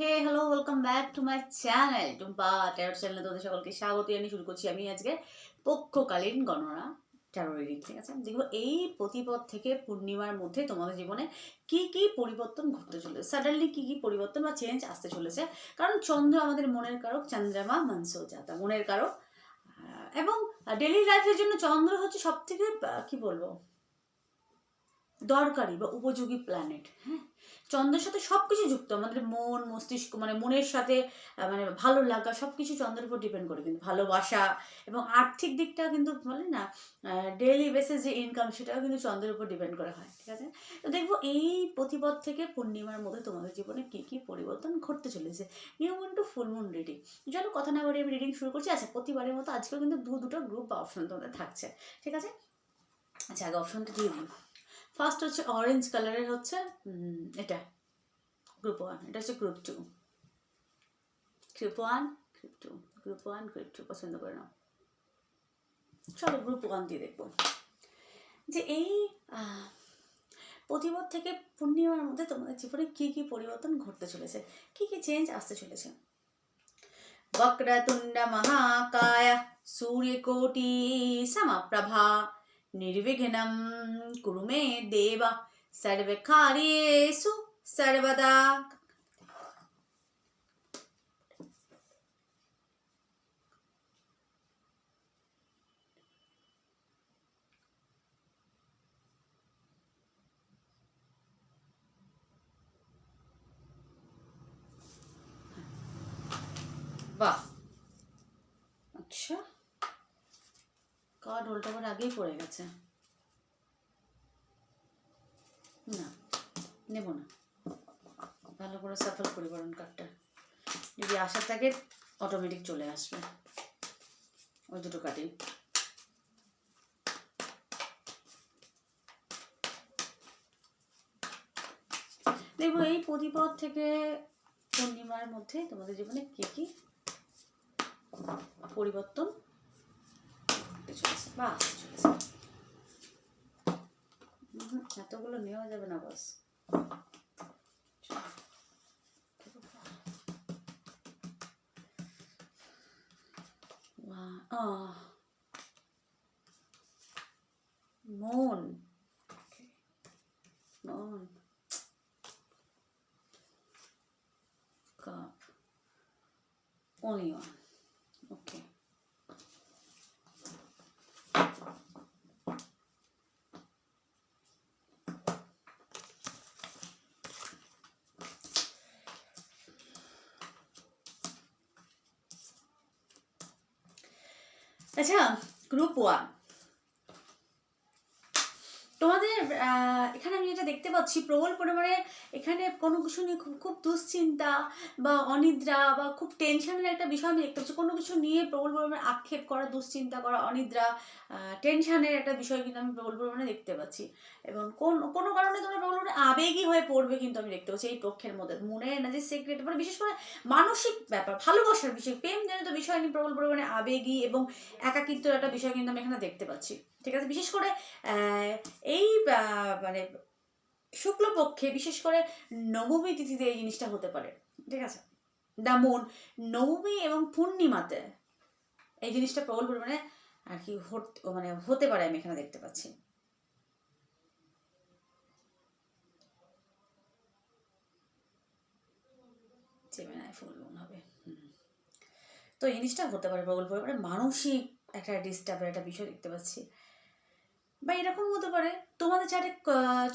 Hey hello welcome back to my channel Tumpa tarot চ্যানেলে তোমাদের সকলকে স্বাগত জানিয়ে শুরু করছি আমি আজকে পক্ষকালীন গণনা ট্যারো রিডিং ঠিক আছে? দেখব এই প্রতিপদ থেকে পূর্ণিমার মধ্যে তোমাদের জীবনে কি কি পরিবর্তন ঘটতে চলেছে। সাডেনলি কি কি পরিবর্তন বা চেঞ্জ আসতে চলেছে। কারণ চন্দ্র আমাদের মনের কারক, চন্দ্রমা মনসো জাতা মনের কারক। এবং ডেলি লাইফের জন্য চন্দ্র হচ্ছে সব থেকে কি বলব? দরকারি বা উপযোগী প্ল্যানেট হ্যাঁ? চন্দ্রের সাথে সব কিছু যুক্ত, আমাদের মন, মস্তিষ্ক মানে মনের সাথে মানে ভালো লাগা সব কিছু চন্দ্রের উপর ডিপেন্ড করে কিন্তু। ভালোবাসা এবং আর্থিক দিকটা কিন্তু বলে না ডেইলি বেসিস যে ইনকাম সেটাও কিন্তু চন্দ্রের উপর ডিপেন্ড করা হয়, ঠিক আছে? তো দেখব এই প্রতিপদ থেকে পূর্ণিমার মধ্যে তোমাদের জীবনে কী কী পরিবর্তন ঘটতে চলেছে। New moon to full moon reading চলো কথা না বাড়িয়ে আমি রিডিং শুরু করছি। আচ্ছা প্রতিবারের মতো আজকেও কিন্তু দু দুটো গ্রুপ বা অপশন তোমাদের থাকছে, ঠিক আছে? আচ্ছা আগে অপশনটা দিয়ে দিই। ফার্স্ট হচ্ছে অরেঞ্জ কালারের হচ্ছে এটা। গ্রুপ ওয়ান এটা হচ্ছে group two group one group two group one group two পছন্দ করে নাও। চলো গ্রুপ ওয়ান দিয়ে দেখব। যে এই প্রতিবাদ থেকে পূর্ণিমার মধ্যে তোমাদের জীবনে কি কি পরিবর্তন ঘটতে চলেছে? কি কি চেঞ্জ আসতে চলেছে? বক্রতুণ্ড মহাকায়, সূর্যকোটি නිර්විඝ්නම් කුරුමේ දේවා. සර්ව කාර්යේසු සර්වදා আগেই পড়ে গেছে। না, নেব না। ভালো করে সাফল করি বরং কার্ডটা যদি আশা থাকে অটোমেটিক চলে আসবে। ওই দুটো কাটি দেখব, এই প্রতিপদ থেকে পূর্ণিমার মধ্যে তোমাদের জীবনে কি কি পরিবর্তন? বা এতগুলো নেওয়া যাবে না বাস। মন। মন। cup. Only আচ্ছা গ্রুপ ওয়ান তোমাদের আহ, এখানে আমি যেটা দেখতে পাচ্ছি। প্রবল পরিমাণে এখানে কোনো কিছু নিয়ে খুব খুব দুশ্চিন্তা বা অনিদ্রা বা খুব টেনশনের একটা বিষয় আমি দেখতে পাচ্ছি। কোনো কিছু নিয়ে প্রবল পরিমাণে আক্ষেপ করা, দুশ্চিন্তা করা, অনিদ্রা টেনশনের একটা বিষয় কিন্তু আমি প্রবল পরিমাণে দেখতে পাচ্ছি। এবং কোন, কোনো কারণে তোমরা প্রবল পরিমাণে আবেগী হয়ে পড়বে কিন্তু আমি দেখতে পাচ্ছি এই পক্ষের মধ্যে। মনে যে সিক্রেট মানে বিশেষ করে মানসিক ব্যাপার, ভালোবাসার বিষয় প্রেম প্রেমজনিত বিষয় নিয়ে প্রবল পরিমাণে আবেগী এবং একাকিত্বের একটা বিষয় কিন্তু আমি এখানে দেখতে পাচ্ছি। ঠিক আছে? বিশেষ করে এই মানে শুক্লপক্ষে বিশেষ করে নবমী তিথিতে এই জিনিসটা হতে পারে, ঠিক আছে? যেমন নবমী এবং পূর্ণিমাতে এই জিনিসটা প্রবল পরিমাণে আর কি মানে হতে পারে আমি এখানে দেখতে পাচ্ছি। মন। তো এই জিনিসটা হতে পারে প্রবল পরিমাণে। মানসিক একটা ডিস্টার্বের একটা বিষয় দেখতে পাচ্ছি। বা এরকম হতে পারে। তোমাদের চারে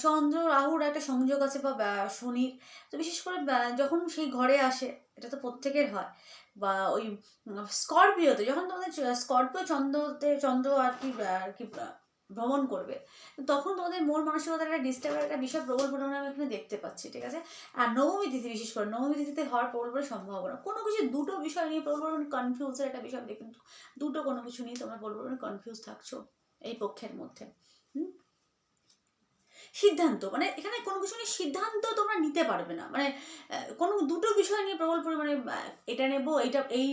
চন্দ্র, রাহুর একটা সংযোগ আছে বা শনির। তো বিশেষ করে যখন সেই ঘরে আসে, এটা তো প্রত্যেকের হয়। বা ওই স্করপিওতে, যখন তোমাদের স্করপিও চন্দ্রতে, চন্দ্র আর কি আর কি ভ্রমণ করবে, তখন তোমাদের মন মানসিকতার একটা ডিস্টার্বের একটা বিষয় প্রবল পরিমাণে আমি এখানে দেখতে পাচ্ছি, ঠিক আছে? আর নবমী তিথি, বিশেষ করে নবমী তিথিতে হওয়ার প্রবল পরিমাণে সম্ভাবনা। কোনো কিছু, দুটো বিষয় নিয়ে প্রবল কনফিউজের একটা বিষয় আমি দেখি দুটো কোনো কিছু নিয়ে তোমরা প্রবল কনফিউজ থাকছো। এই পক্ষের মধ্যে। হুম? সিদ্ধান্ত মানে এখানে কোনো কিছু নিয়ে সিদ্ধান্ত তোমরা নিতে পারবে না। মানে কোনো দুটো বিষয় নিয়ে প্রবল পরিমাণে এটা নেব এটা এই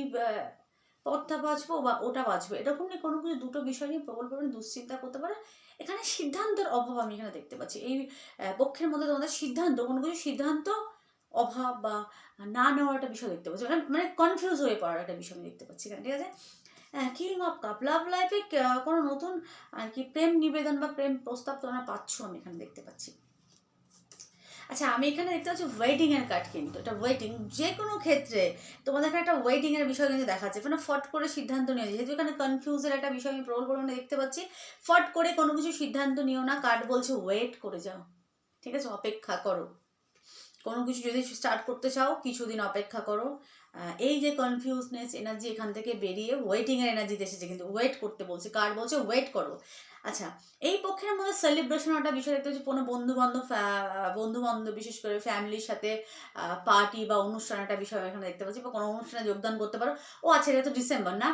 পথটা বাঁচবো বা ওটা বাঁচবো, এরকম নিয়ে কোনো কিছু দুটো বিষয় নিয়ে প্রবল পরিমাণে দুশ্চিন্তা করতে পারে। এখানে সিদ্ধান্তের অভাব আমি এখানে দেখতে পাচ্ছি। এই পক্ষের মধ্যে তোমাদের সিদ্ধান্ত, কোনো কিছু সিদ্ধান্ত অভাব বা না নেওয়ার একটা বিষয় দেখতে পাচ্ছি। মানে মানে কনফিউজ হয়ে পড়ার একটা বিষয় আমি দেখতে পাচ্ছি এখানে, ঠিক আছে? কিং অফ কাপ লাভ লাইফে কোনো নতুন আর কি প্রেম নিবেদন বা প্রেম প্রস্তাব তোমরা পাচ্ছ, আমি এখানে দেখতে পাচ্ছি। আচ্ছা আমি এখানে দেখতে পাচ্ছি ওয়েটিং এর কার্ড কিন্তু, এটা ওয়েটিং যে কোনো ক্ষেত্রে তোমাদের এখানে একটা ওয়েটিং এর বিষয় কিন্তু দেখাচ্ছে মানে ফট করে সিদ্ধান্ত নিয়ে যেহেতু এখানে কনফিউজের একটা বিষয় আমি প্রবল পরিমাণে দেখতে পাচ্ছি, ফট করে কোনো কিছু সিদ্ধান্ত নিও না কার্ড বলছে ওয়েট করে যাও, ঠিক আছে, অপেক্ষা করো। কোনো কিছু যদি স্টার্ট করতে চাও, কিছুদিন অপেক্ষা করো এই যে কনফিউজনেস এনার্জি এখান থেকে বেরিয়ে ওয়েটিং এর এনার্জিতে এসেছে, কিন্তু ওয়েট করতে বলছে। কার বলছে? ওয়েট করো। আচ্ছা এই পক্ষের মধ্যে সেলিব্রেশন একটা বিষয় দেখতে হচ্ছে কোনো বন্ধু বান্ধব বন্ধু বান্ধব বিশেষ করে ফ্যামিলির সাথে পার্টি বা অনুষ্ঠান একটা বিষয় এখানে দেখতে পাচ্ছি, বা কোনো অনুষ্ঠানে যোগদান করতে পারো। ও আচ্ছা এটা তো ডিসেম্বর না?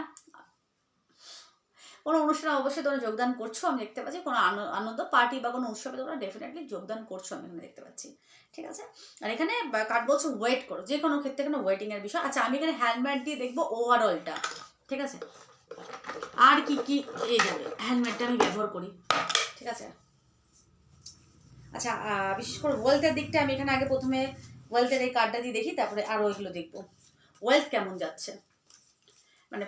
কোনো অনুষ্ঠানে অবশ্যই তোমরা যোগদান করছ, আমি দেখতে পাচ্ছি। কোনো আনো- আনন্দ পার্টি বা কোনো উৎসবে তোমরা ডেফিনেটলি যোগদান করছ, আমি এখানে দেখতে পাচ্ছি। ঠিক আছে? আর এখানে কার্ড বলছে ওয়েট করো, যে কোনো ক্ষেত্রে এখানে ওয়েটিং এর বিষয়। আচ্ছা আমি এখানে হ্যান্ডমেড দিয়ে দেখব ওভারঅলটা ঠিক আছে? আর কি কি, এ যাবে। হ্যান্ডমেডটা আমি ব্যবহার করি। ঠিক আছে? আচ্ছা বিশেষ করে ওয়েলথের দিকটা আমি এখানে আগে প্রথমে ওয়েলথের এই কার্ডটা দিয়ে দেখি, তারপরে আরও ওইগুলো দেখব। ওয়েলথ কেমন যাচ্ছে? মানে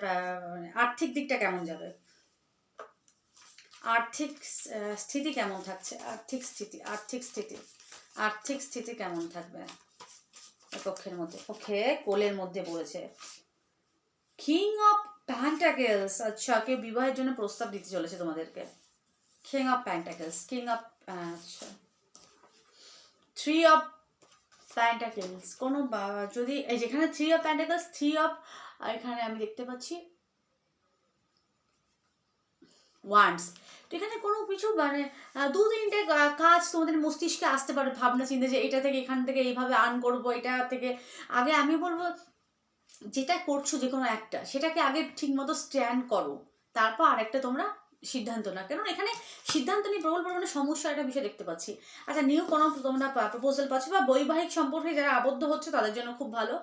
মানে আর্থিক দিকটা কেমন যাবে? আর্থিক স্থিতি কেমন থাকছে? আর্থিক স্থিতি আর্থিক স্থিতি আর্থিক স্থিতি কেমন থাকবে? এই পক্ষের মধ্যে পক্ষে কোলের মধ্যে পড়েছে। কিং অফ প্যান্টাকেলস আচ্ছা কেউ বিবাহের জন্য প্রস্তাব দিতে চলেছে তোমাদেরকে? King of pentacles king of আচ্ছা। থ্রি অফ প্যান্টাকেলস কোনো যদি যেখানে three of pentacles three of এখানে আমি দেখতে পাচ্ছি ওয়ান্স তো এখানে কোনো কিছু মানে দু তিনটে কাজ তোমাদের মস্তিষ্কে আসতে পারে ভাবনা চিন্তা যে এটা থেকে এখান থেকে এইভাবে আর্ন করব, এটা থেকে। আগে আমি বলব, যেটা করছ যে কোনো একটা, সেটাকে আগে ঠিকমতো স্ট্যান্ড করো। তারপর আরেকটা তোমরা সিদ্ধান্ত না। কেন এখানে সিদ্ধান্ত নিয়ে প্রবল পরিমাণে সমস্যা একটা বিষয় দেখতে পাচ্ছি। আচ্ছা নিউ কোনো তোমরা প্রপোজাল পাচ্ছ বা বৈবাহিক সম্পর্কে যারা আবদ্ধ হচ্ছে তাদের জন্য খুব ভালো।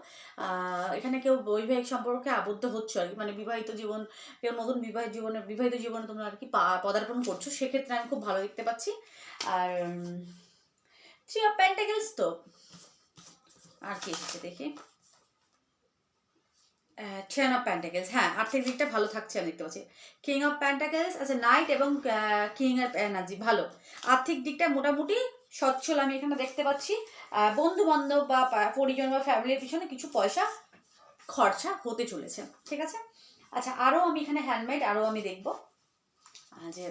এখানে কেউ বৈবাহিক সম্পর্কে আবদ্ধ হচ্ছে আর কি। মানে বিবাহিত জীবন, কেউ নতুন বিবাহিত জীবনে বিবাহিত জীবনে তোমরা আর কি পদার্পণ করছ, সেক্ষেত্রে আমি খুব ভালো দেখতে পাচ্ছি। আর থ্রি অফ প্যান্টাকেলস তো। আর কি এসেছে দেখি। টেন অফ প্যান্টাকেলস হ্যাঁ আর্থিক দিকটা ভালো থাকছে, আমি দেখতে পাচ্ছি। কিং অফ প্যান্টাকেলস আচ্ছা নাইট এবং কিং এর এনার্জি ভালো। আর্থিক দিকটা মোটামুটি সচ্ছল, আমি এখানে দেখতে পাচ্ছি। বন্ধু বান্ধব বা পরিজন বা ফ্যামিলির পিছনে কিছু পয়সা খরচা হতে চলেছে, ঠিক আছে? আচ্ছা আরও আমি এখানে হ্যান্ডমেড আরও আমি দেখব। যে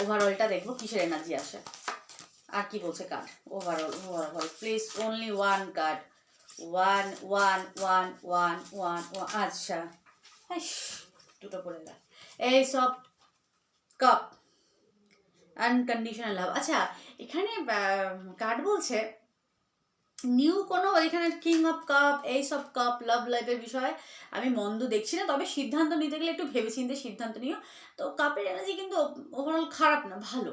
ওভারঅলটা দেখব, কিসের এনার্জি আসে। আর কি বলছে card overall overall please only one card one one one one one one আচ্ছা। দুটো পড়ে গেল। এই সব কাপ আনকন্ডিশনাল লাভ আচ্ছা এখানে কার্ড বলছে নিউ কোনো এখানে কিং অফ কাপ এই সব কাপ লাভ লাইফের বিষয়ে আমি মন্দ দেখছি না, তবে সিদ্ধান্ত নিতে গেলে একটু ভেবেচিন্তে সিদ্ধান্ত নিও। তো কাপের এনার্জি কিন্তু ওভারঅল খারাপ না, ভালো।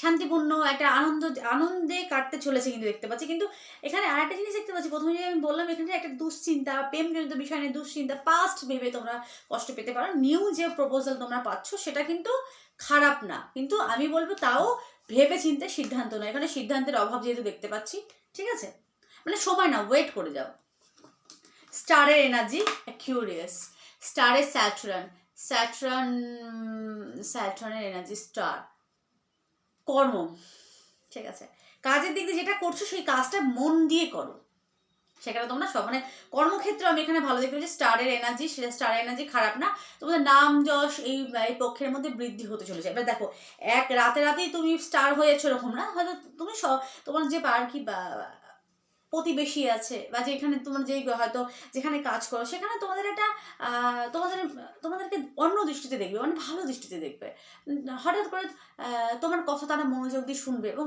শান্তিপূর্ণ একটা আনন্দ, আনন্দে কাটতে চলেছে কিন্তু দেখতে পাচ্ছি। কিন্তু এখানে আর একটা জিনিস দেখতে পাচ্ছি, প্রথমে আমি বললাম এখানে একটা দুশ্চিন্তা, প্রেমজনিত বিষয় নিয়ে দুশ্চিন্তা পাস্ট ভেবে তোমরা কষ্ট পেতে পারো। নিউ যে প্রপোজাল তোমরা পাচ্ছ, সেটা কিন্তু খারাপ না। কিন্তু আমি বলব তাও ভেবে চিন্তে সিদ্ধান্ত নয় এখানে সিদ্ধান্তের অভাব যেহেতু দেখতে পাচ্ছি, ঠিক আছে? মানে সময় না ওয়েট করে যাও। স্টারের এনার্জি কিউরিয়াস স্টারের স্যাটরান স্যাটরান স্যাটরানের এনার্জি স্টার কর্ম। ঠিক আছে? কাজের দিক দিয়ে যেটা করছ, সেই কাজটা মন দিয়ে করো। সেখানে তোমরা সব মানে কর্মক্ষেত্রে আমি এখানে ভালো দেখলাম যে স্টারের এনার্জি সেটা স্টার এনার্জি খারাপ না। তোমাদের নাম যশ এই এই পক্ষের মধ্যে বৃদ্ধি হতে চলেছে। এবার দেখো, এক রাতে রাতেই তুমি স্টার হয়েছো এরকম না? হয়তো তুমি সব তোমার যে পার কি বা- প্রতিবেশী আছে বা যেখানে তোমার যেই হয়তো যেখানে কাজ করো, সেখানে তোমাদের একটা তোমাদের, তোমাদেরকে অন্য দৃষ্টিতে দেখবে মানে ভালো দৃষ্টিতে দেখবে। হঠাৎ করে তোমার কথা তারা মনোযোগ দিয়ে শুনবে এবং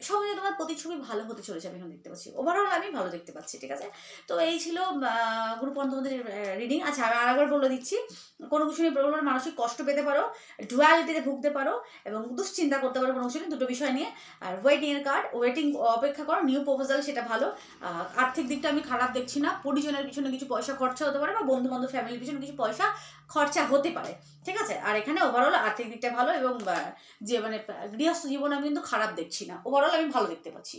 আহ, তোমার প্রতিচ্ছবি ভালো হতে চলেছে আমি এখন দেখতে পাচ্ছি। ওভারঅল আমি ভালো দেখতে পাচ্ছি ঠিক আছে? তো এই ছিল গ্রুপ তোমাদের রিডিং আচ্ছা আমি আরেকবার বলে দিচ্ছি কোনো কিছু নিয়ে প্রবলেম মানসিক কষ্ট পেতে পারো ডুয়ালিটিতে ভুগতে পারো এবং দুশ্চিন্তা করতে পারো কোনো কিছু নিয়ে দুটো বিষয় নিয়ে। আর ওয়েটিং এর কার্ড ওয়েটিং অপেক্ষা করো নিউ প্রপোজাল সেটা ভালো। আর্থিক দিকটা আমি খারাপ দেখছি না পরিজনের পিছনে কিছু পয়সা খরচা হতে পারে বা বন্ধু বান্ধব ফ্যামিলির পিছনে কিছু পয়সা খরচা হতে পারে ঠিক আছে? আর এখানে ওভারঅল আর্থিক দিকটা ভালো এবং যে মানে গৃহস্থ জীবন আমি কিন্তু খারাপ দেখছি না। ওভারঅল আমি ভালো দেখতে পাচ্ছি।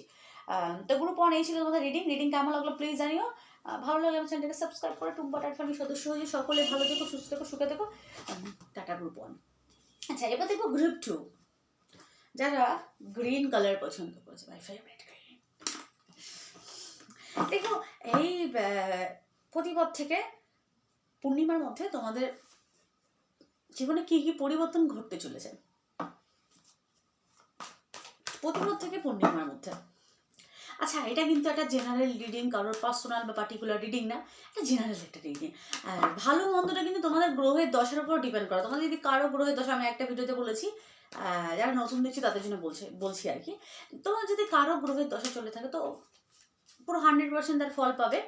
তো গ্রুপ ওয়ান এই ছিল তোমাদের রিডিং রিডিং কেমন লাগল প্লিজ জানিও। ভালো লাগলে আমার চ্যানেলটাকে সাবস্ক্রাইব করে। টুম্পা টাট ফ্যামিলির সদস্য হয়ে সকলে ভালো থেকো, সুস্থ থেকো, সুখে থেকো। টাটা গ্রুপ ওয়ান আচ্ছা এবার দেখব গ্রুপ টু যারা গ্রিন কালার পছন্দ করছে মাই ফেভারিট গ্রিন দেখো, এই প্রতিপদ থেকে পূর্ণিমার মধ্যে তোমাদের জীবনে কি কি পরিবর্তন ঘটতে চলেছে? প্রতিপদ থেকে পূর্ণিমার মধ্যে। আচ্ছা এটা কিন্তু একটা জেনারেল রিডিং কারোর পার্সোনাল বা পার্টিকুলার রিডিং না, এটা জেনারেল একটা রিডিং আর ভালো মন্দটা কিন্তু তোমাদের গ্রহের দশার উপর ডিপেন্ড করে। তোমাদের যদি কারও গ্রহের দশা, আমি একটা ভিডিওতে বলেছি যারা নতুন দেখছি তাদের জন্য বলছে, বলছি আর কি। তোমার যদি কারও গ্রহের দশা চলে থাকে, তো পুরো হান্ড্রেড পার্সেন্ট তার ফল পাবে।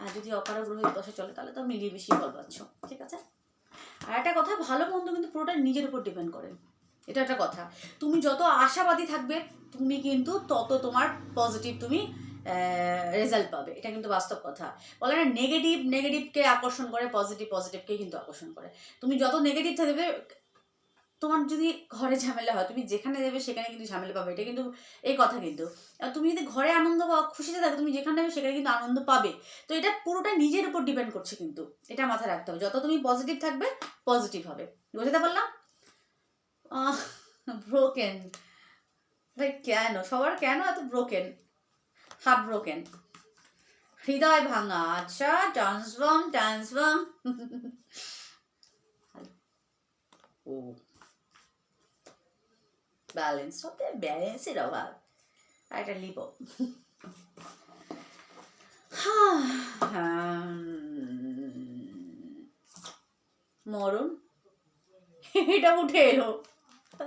আর যদি অকারো গ্রহের দশা চলে, তাহলে তো মিলিয়ে বেশি ফল পাচ্ছ, ঠিক আছে? আর একটা কথা, ভালো মন্দ কিন্তু পুরোটা নিজের উপর ডিপেন্ড করে। এটা একটা কথা। তুমি যত আশাবাদী থাকবে তুমি কিন্তু তত তোমার পজিটিভ তুমি রেজাল্ট পাবে। এটা কিন্তু বাস্তব কথা। বলে না নেগেটিভ নেগেটিভকে আকর্ষণ করে পজিটিভ পজিটিভকে কিন্তু আকর্ষণ করে। তুমি যত নেগেটিভ থাকবে, তোমার যদি ঘরে ঝামেলা হয়, তুমি যেখানে যাবে, সেখানে কিন্তু ঝামেলা পাবে। এটা কিন্তু এই কথা কিন্তু। তুমি যদি ঘরে আনন্দ বা খুশিতে থাকো, তুমি যেখানে যাবে, সেখানে কিন্তু আনন্দ পাবে। তো এটা পুরোটা নিজের উপর ডিপেন্ড করছে কিন্তু। এটা মাথায় রাখতে হবে। যত তুমি পজিটিভ থাকবে পজিটিভ হবে। বুঝতে পারলাম? ব্রোকেন ভাই কেন? সবার কেন এত ব্রোকেন হার্ট ব্রোকেন হৃদয় ভাঙা আচ্ছা ট্রান্সফর্ম ট্রান্সফর্ম ও। ব্যালেন্স সব ব্যালেন্সের অভাব। আর একটা লিপ মরণ? এটা উঠে এলো।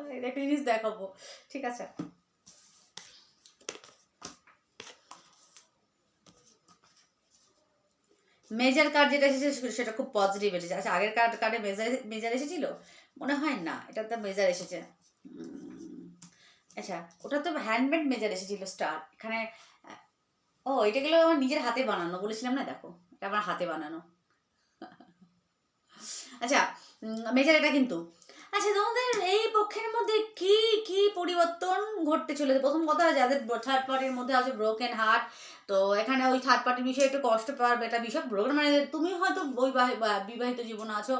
এটা জিনিস দেখাবো। ঠিক আছে। মেজার কার্ড যেটা এসেছে সেটা খুব পজিটিভ এসেছে। আচ্ছা আগের কার্ড কার্ডে মেজার মেজার এসেছিল? মনে হয় না, এটা তো মেজার এসেছে। আচ্ছা ওটা তো হ্যান্ডমেড মেজার এসেছিল স্টার এখানে ও, এটা গেলো আমার নিজের হাতে বানানো, বলেছিলাম না, দেখো, এটা আমার হাতে বানানো। আচ্ছা মেজার এটা কিন্তু আচ্ছা তোমাদের এই পক্ষের মধ্যে কি কি পরিবর্তন ঘটতে চলেছে? প্রথম কথা যাদের থার্ড পার্টির মধ্যে আছে ব্রোকেন হার্ট তো এখানে ওই থার্ড পার্টির বিষয়ে একটু কষ্ট পাওয়ার একটা বিষয়। ব্রোকেন মানে তুমি হয়তো বিবাহিত জীবনে আছো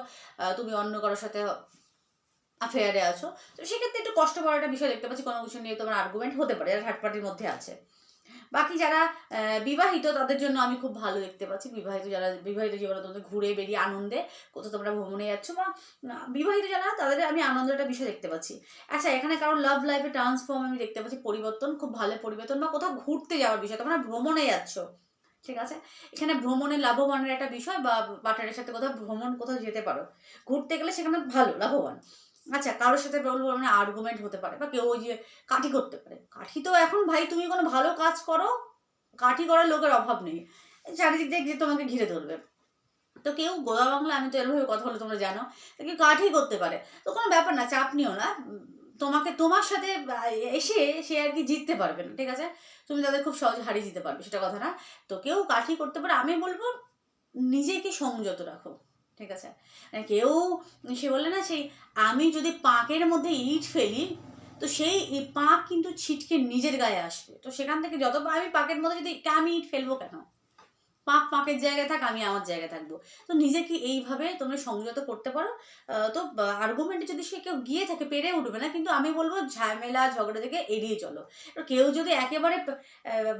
তুমি অন্য কারোর সাথে অ্যাফেয়ারে আছো। তো সেক্ষেত্রে একটু কষ্ট পাওয়ার একটা বিষয় দেখতে পাচ্ছি। কোনো কিছু নিয়ে তোমার আর্গুমেন্ট হতে পারে, যারা থার্ড পার্টির মধ্যে আছে। বাকি যারা বিবাহিত তাদের জন্য আমি খুব ভালো দেখতে পাচ্ছি। বিবাহিত যারা, বিবাহিত জীবনে তোমাদের ঘুরে বেরিয়ে আনন্দে কোথাও তোমরা ভ্রমণে যাচ্ছ বা বিবাহিত যারা, তাদের আমি আনন্দের একটা বিষয় দেখতে পাচ্ছি। আচ্ছা এখানে কারও লাভ লাইফে ট্রান্সফর্ম আমি দেখতে পাচ্ছি, পরিবর্তন, খুব ভালো পরিবর্তন বা কোথাও ঘুরতে যাওয়ার বিষয়, তোমরা ভ্রমণে যাচ্ছ। ঠিক আছে? এখানে ভ্রমণে লাভবানের একটা বিষয় বা পার্টনারের সাথে কোথাও ভ্রমণ, কোথাও যেতে পারো। ঘুরতে গেলে সেখানে ভালো, লাভবান। আচ্ছা কারোর সাথে বলব মানে আর্গুমেন্ট হতে পারে বা কেউ ওই যে কাঠি করতে পারে। কাঠি তো এখন ভাই তুমি কোনো ভালো কাজ করো, কাঠি করার লোকের অভাব নেই। চারিদিক দিয়ে গিয়ে তোমাকে ঘিরে ধরবে। তো কেউ গোদা বাংলা, আমি তো এরভাবে কথা বলে তোমরা জানো কেউ কাঠি করতে পারে। তো কোনো ব্যাপার না, চাপ নিও না। তোমাকে তোমার সাথে এসে সে আর কি জিততে পারবে না, ঠিক আছে? তুমি তাদের খুব সহজে হারিয়ে দিতে পারবে, সেটা কথা না। তো কেউ কাঠি করতে পারে, আমি বলব নিজেকে সংযত রাখো। ঠিক আছে? মানে কেউ সে বলে না সেই আমি যদি পাঁকের মধ্যে ইট ফেলি, তো সেই পাঁক কিন্তু ছিটকে নিজের গায়ে আসবে। তো সেখান থেকে যত আমি পাকের মধ্যে যদি আমি ইট ফেলব কেন? পাঁক পাঁকের জায়গায় থাক, আমি আমার জায়গায় থাকব। তো নিজেকে এইভাবে তোমরা সংযত করতে পারো। তো আর্গুমেন্টে যদি সে কেউ গিয়ে থাকে, পেরে উঠবে না, কিন্তু আমি বলব ঝামেলা, ঝগড়া থেকে এড়িয়ে চলো। কেউ যদি একেবারে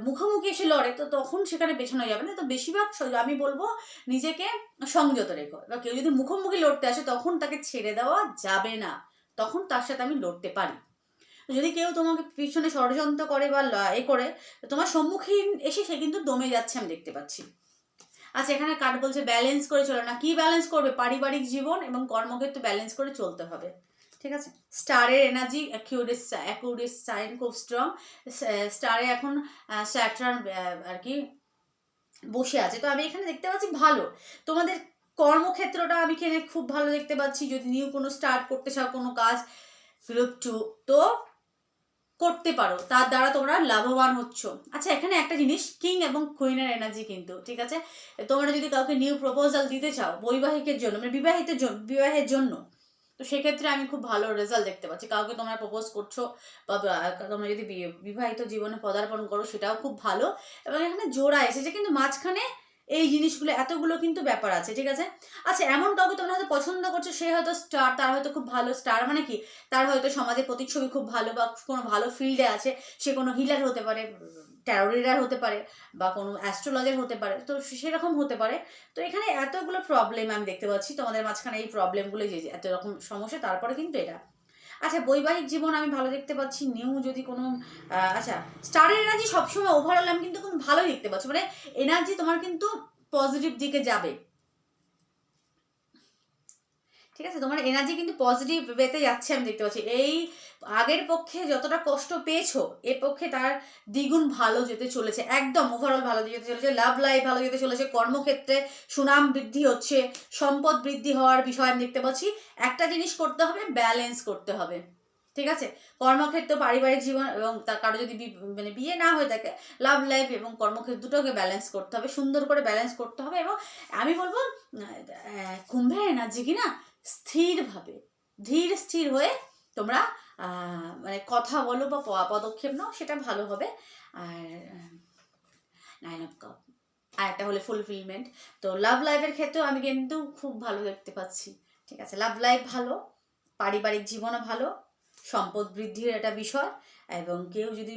মুখোমুখি এসে লড়ে, তো তখন সেখানে পেছানো যাবে না। তো বেশিরভাগ আমি বলব নিজেকে সংযত রেখো। এবার কেউ যদি মুখোমুখি লড়তে আসে, তখন তাকে ছেড়ে দেওয়া যাবে না। তখন তার সাথে আমি লড়তে পারি। যদি কেউ তোমাকে পিছনে ষড়যন্ত্র করে বা এ করে, তোমার সম্মুখীন এসে সে কিন্তু দমে যাচ্ছে আমি দেখতে পাচ্ছি। আচ্ছা এখানে কাঠ বলছে ব্যালেন্স করে চলো না। কি ব্যালেন্স করবে? পারিবারিক জীবন এবং কর্মক্ষেত্রে ব্যালেন্স করে চলতে হবে। ঠিক আছে? স্টারের এনার্জি অ্যাকিউরেস সাইন খুব স্ট্রং স্টারে এখন স্যাটার্ন আর কি, বসে আছে। তো আমি এখানে দেখতে পাচ্ছি ভালো। তোমাদের কর্মক্ষেত্রটা আমি এখানে খুব ভালো দেখতে পাচ্ছি। যদি নিউ কোনো স্টার্ট করতে চাও কোনো কাজ গ্রুপ টু তো করতে পারো, তার দ্বারা তোমরা লাভবান হচ্ছ। আচ্ছা এখানে একটা জিনিস কিং এবং কুইনের এনার্জি কিন্তু, ঠিক আছে? তোমরা যদি কাউকে নিউ প্রপোজাল দিতে চাও, বৈবাহিকের জন্য মানে বিবাহিতের জন্য বিবাহের জন্য, তো সেক্ষেত্রে আমি খুব ভালো রেজাল্ট দেখতে পাচ্ছি। কাউকে তোমরা প্রপোজ করছ বা তোমরা যদি বিবাহিত জীবনে পদার্পণ করো, সেটাও খুব ভালো। এবং এখানে জোড়া এসেছে, কিন্তু মাঝখানে এই জিনিসগুলো, এতগুলো কিন্তু ব্যাপার আছে, ঠিক আছে? আচ্ছা এমন কাউকে তোমরা হয়তো পছন্দ করছ, সে হয়তো স্টার তার হয়তো খুব ভালো স্টার মানে কি? তার হয়তো সমাজে প্রতিচ্ছবি খুব ভালো বা কোনো ভালো ফিল্ডে আছে, সে কোনো হিলার হতে পারে ট্যারো রিডার হতে পারে বা কোনো অ্যাস্ট্রোলজার হতে পারে, তো সেরকম হতে পারে। তো এখানে এতগুলো প্রবলেম আমি দেখতে পাচ্ছি, তোমাদের মাঝখানে এই প্রবলেমগুলো যে, এত রকম সমস্যা, তারপরে কিন্তু এটা। আচ্ছা বৈবাহিক জীবন আমি ভালো দেখতে পাচ্ছি নিউ যদি কোনো আচ্ছা স্টারের এনার্জি সবসময় ওভারঅল আমি কিন্তু খুব ভালো দেখতে পাচ্ছি। মানে এনার্জি তোমার কিন্তু পজিটিভ দিকে যাবে। ঠিক আছে? তোমার এনার্জি কিন্তু পজিটিভ ওয়েতে যাচ্ছে আমি দেখতে পাচ্ছি। এই আগের পক্ষে যতটা কষ্ট পেয়েছ, এ পক্ষে তার দ্বিগুণ ভালো যেতে চলেছে। একদম ওভারঅল ভালো যেতে চলেছে। লাভ লাইফ ভালো যেতে চলেছে। কর্মক্ষেত্রে সুনাম বৃদ্ধি হচ্ছে, সম্পদ বৃদ্ধি হওয়ার বিষয় আমি দেখতে পাচ্ছি। একটা জিনিস করতে হবে ব্যালেন্স করতে হবে। ঠিক আছে? কর্মক্ষেত্র, পারিবারিক জীবন এবং তার কারও যদি মানে বিয়ে না হয়ে থাকে লাভ লাইফ এবং কর্মক্ষেত্র দুটোকে ব্যালেন্স করতে হবে। সুন্দর করে ব্যালেন্স করতে হবে এবং আমি বলব কুম্ভের এনার্জি কি না। স্থিরভাবে, ধীর স্থির হয়ে তোমরা মানে কথা বলো বা পদক্ষেপ নাও, সেটা ভালো হবে। আর নাইন অফ কাপ আর একটা হলে ফুলফিলমেন্ট তো লাভ লাইফের ক্ষেত্রেও আমি কিন্তু খুব ভালো দেখতে পাচ্ছি। ঠিক আছে লাভ লাইফ ভালো, পারিবারিক জীবনও ভালো, সম্পদ বৃদ্ধির একটা বিষয়, এবং কেউ যদি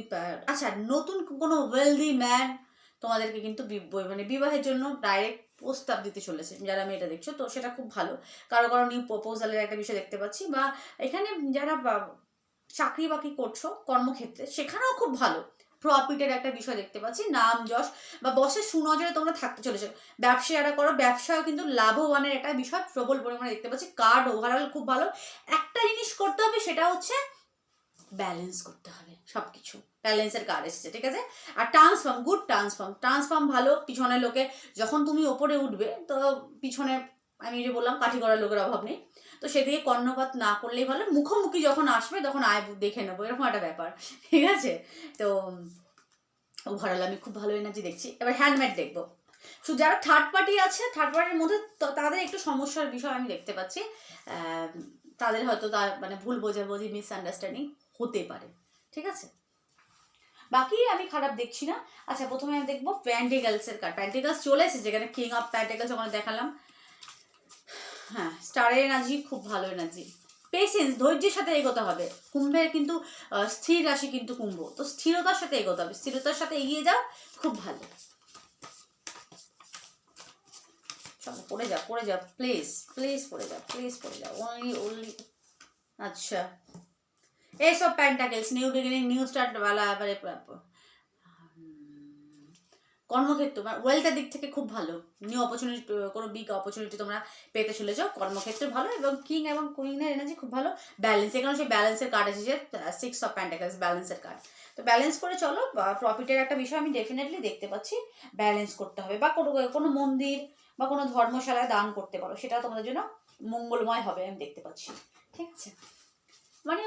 আচ্ছা নতুন কোনো ওয়েলদি ম্যান তোমাদেরকে কিন্তু মানে বিবাহের জন্য ডাইরেক্ট প্রস্তাব দিতে চলেছে, যারা মেয়েটা দেখছ, তো সেটা খুব ভালো। কারও কারও নিউ প্রপোজালের একটা বিষয় দেখতে পাচ্ছি, বা এখানে যারা চাকরি বাকরি করছ কর্মক্ষেত্রে, সেখানেও খুব ভালো। প্রফিটের একটা বিষয় দেখতে পাচ্ছি, নাম, যশ, বা বসের সুনজরে তোমরা থাকতে চলেছো। ব্যবসা যারা করো ব্যবসায় কিন্তু লাভবানের একটা বিষয় প্রবল পরিমাণে দেখতে পাচ্ছি কার্ড ওভারঅল খুব ভালো। একটা জিনিস করতে হবে, সেটা হচ্ছে ব্যালেন্স করতে হবে সব কিছু ব্যালেন্সের কার্ড এসেছে, ঠিক আছে? আর ট্রান্সফর্ম গুড ট্রান্সফর্ম। ট্রান্সফর্ম ভালো, পিছনের লোকে যখন তুমি ওপরে উঠবে, তো পিছনে, আমি যে বললাম কাঠি করার লোকের অভাব নেই। তো সেদিকে কর্ণপাত না করলেই ভালো। মুখোমুখি যখন আসবে, তখন আয় দেখে নেব। এরকম একটা ব্যাপার, ঠিক আছে? তো ওভারঅল আমি খুব ভালো এনার্জি দেখছি। এবার হ্যান্ডমেড দেখব। শুধু যারা থার্ড পার্টি আছে থার্ড পার্টির মধ্যে তাদের একটু সমস্যার বিষয় আমি দেখতে পাচ্ছি। তাদের হয়তো তার মানে ভুল বোঝাবুঝি মিসআন্ডারস্ট্যান্ডিং হতে পারে, ঠিক আছে? বাকি আমি খারাপ দেখছি না। আচ্ছা প্রথমে আমি দেখব প্যান্টিগালসের কার্ড প্যান্টিগালস চলে এসেছে, যেখানে কিং অফ প্যান্টিগালস ওখানে দেখালাম। হ্যাঁ স্টারের এনার্জি খুব ভালো এনার্জি পেশেন্স ধৈর্যের সাথে এগোতে হবে। কুম্ভের কিন্তু স্থির রাশি কিন্তু কুম্ভ। তো স্থিরতার সাথে এগোতে হবে। স্থিরতার সাথে এগিয়ে যাও, খুব ভালো। চলো, পড়ে যাও পড়ে যাও। প্লিজ প্লিজ পড়ে যাও প্লিজ পড়ে যাও। অনলি অনলি আচ্ছা। এইসব pentacles new beginning new start বালা মানে কর্মক্ষেত্র মানে ওয়েলথের দিক থেকে খুব ভালো। নিউ অপরচুনিটি কোনো বিগ অপরচুনিটি তোমরা পেতে চলেছো, কর্মক্ষেত্রে ভালো এবং কিং এবং কুইনের এনার্জি খুব ভালো। ব্যালেন্স এখানে সেই ব্যালেন্সের কার্ড এসেছে সিক্স অফ প্যান্টাকেলস ব্যালেন্সের কার্ড তো ব্যালেন্স করে চলো প্রফিটের একটা বিষয় আমি ডেফিনেটলি দেখতে পাচ্ছি ব্যালেন্স করতে হবে। বা কোনো কোনো মন্দির বা কোনো ধর্মশালায় দান করতে পারো, সেটা তোমাদের জন্য মঙ্গলময় হবে আমি দেখতে পাচ্ছি। ঠিক আছে? মানে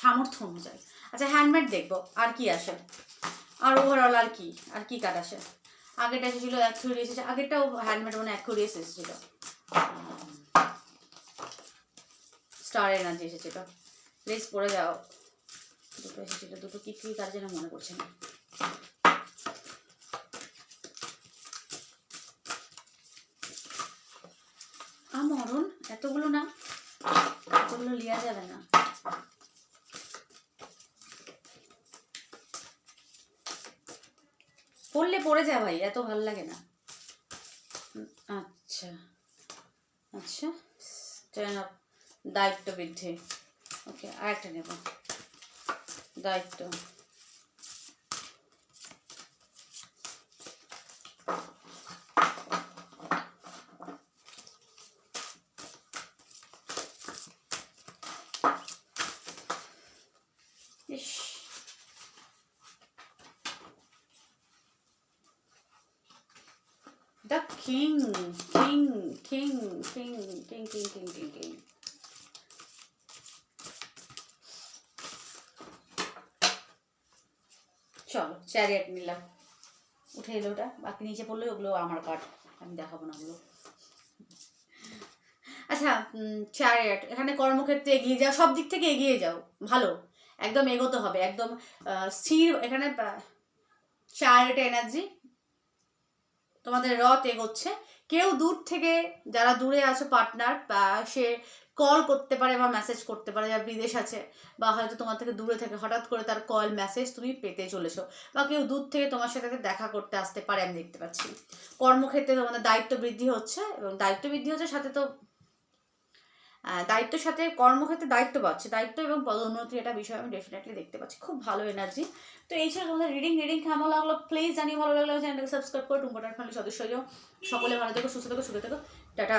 সামর্থ্য অনুযায়ী। আচ্ছা হ্যান্ডমেড দেখব, আর কি আসে? আর ওভারঅল আর কি আর কি কাট আসে? আগেরটা এসেছিল অ্যাকুরিয়াস এসেছে, আগেরটাও হ্যান্ডমেড মানে অ্যাকুরিয়াস এসেছিল। স্টার এনার্জি এসেছিল। প্লিজ পড়ে যাও। দুটো এসেছিল, দুটো কি কি কার যেন মনে করছে না। আ মরণ এতগুলো না? এতগুলো লিয়া যাবে না পড়লে পড়ে যা ভাই, এত ভালো লাগে না। আচ্ছা। আচ্ছা ট্রেন আপ দায়িত্ব বৃদ্ধি। ওকে আর একটা নেব। দায়িত্ব। King, king, king, king, king, king, king, king, king. চলো চ্যারিয়েট নিলাম উঠে এলো ওটা বাকি নিচে পড়লে ওগুলো আমার কার্ড আমি দেখাবো না ওগুলো আচ্ছা চ্যারিয়ট এখানে কর্মক্ষেত্রে এগিয়ে যাও সব দিক থেকে এগিয়ে যাও ভালো একদম এগোতে হবে একদম স্থির এখানে চ্যারিয়ট এনার্জি তোমাদের রথ এগোচ্ছে। কেউ দূর থেকে যারা দূরে আছে পার্টনার বা সে কল করতে পারে বা মেসেজ করতে পারে, যারা বিদেশ আছে, বা হয়তো তোমার থেকে দূরে থেকে হঠাৎ করে তার কল মেসেজ তুমি পেতে চলেছো, বা কেউ দূর থেকে তোমার সাথে দেখা করতে আসতে পারে আমি দেখতে পাচ্ছি। কর্মক্ষেত্রে তোমাদের দায়িত্ব বৃদ্ধি হচ্ছে, এবং দায়িত্ব বৃদ্ধি হচ্ছে, সাথে তো দায়িত্বের সাথে কর্মক্ষেত্রে দায়িত্ব পাচ্ছে। দায়িত্ব এবং পদোন্নতি এটা বিষয় আমি ডেফিনেটলি দেখতে পাচ্ছি। খুব ভালো এনার্জি তো এই ছিল তোমাদের রিডিং রিডিং কেমন লাগল? প্লিজ জানিয়ে ভালো লাগল। চ্যানেলটাকে সাবস্ক্রাইব করো। টুম্পটার ফ্যামিলি সদস্য সকলে ভালো থেকো, সুস্থ থেকো, সুখে থেকো। টাটা।